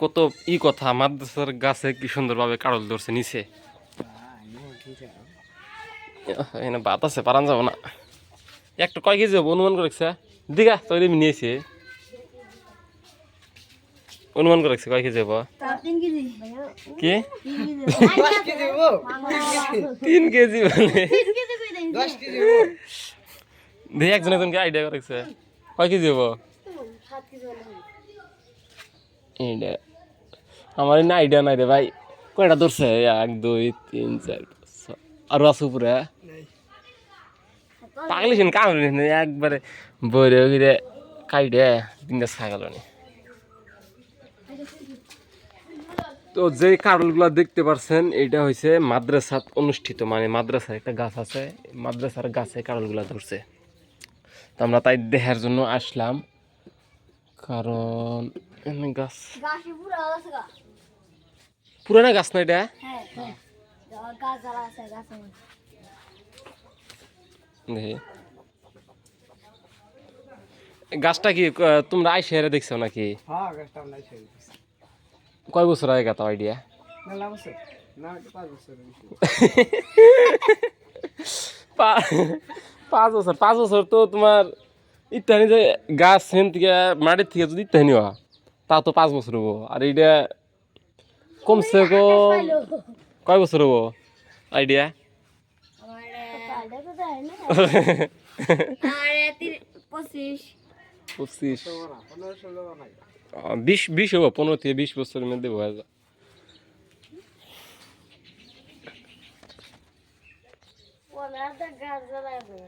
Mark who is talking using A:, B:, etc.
A: কত ই কথা, মাদ্রাসার গাছে কি সুন্দরভাবে কাড়ল ধরছে নিচে। বাত আছে, পারান যাব না। একটা কয় কেজি হব, অনুমান করেছে দিঘা তৈরি নিয়েছে। অনুমান করেছে কয় কেজি হব? কি?
B: তিন কেজি
A: কেজি মানে। দেখি একজন একজনকে আইডিয়া করেছে কয় কেজি হব?
B: কেজি
A: আমার না আইডিয়া নাই রে ভাই। কয়টা ধরছে? এক দুই তিন চার পাঁচ ছয়। আরও আছে উপরে। পাগলি শুন কাম একবারে বইরে গিরে কাইডে তিনটা ছাগল নি। তো যে কারলগুলো দেখতে পারছেন এটা হয়েছে মাদ্রাসাত অনুষ্ঠিত। মানে মাদ্রাসার একটা গাছ আছে। মাদ্রাসার গাছে কারলগুলা ধরছে। তো আমরা তাই দেখার জন্য আসলাম। কারণ এমনি গাছ। পুরানা গাছ না এটা?
B: হ্যাঁ হ্যাঁ। গাছ জ্বালা আছে গাছে
A: দেখি। গাছটা কি তোমরা আইসে হেরে দেখছ নাকি?
C: হ্যাঁ।
A: কয় বছর আগে গাতা আইডিয়া।
C: পাঁচ বছর
A: পাঁচ বছর তো তোমার ইত্যাদি যে গাছ হেন থেকে মাটির থেকে যদি ইত্যাদি হয় তা তো পাঁচ বছর হব। আর এইটা কমসে কম কয় বছর হব? আইডিয়া?
B: পঁচিশ।
A: বিশ বিশ হব পনেরো থেকে বিশ বছরের মধ্যে হয়ে যায়
B: পনেরোটা গাছ জ্বালা আছে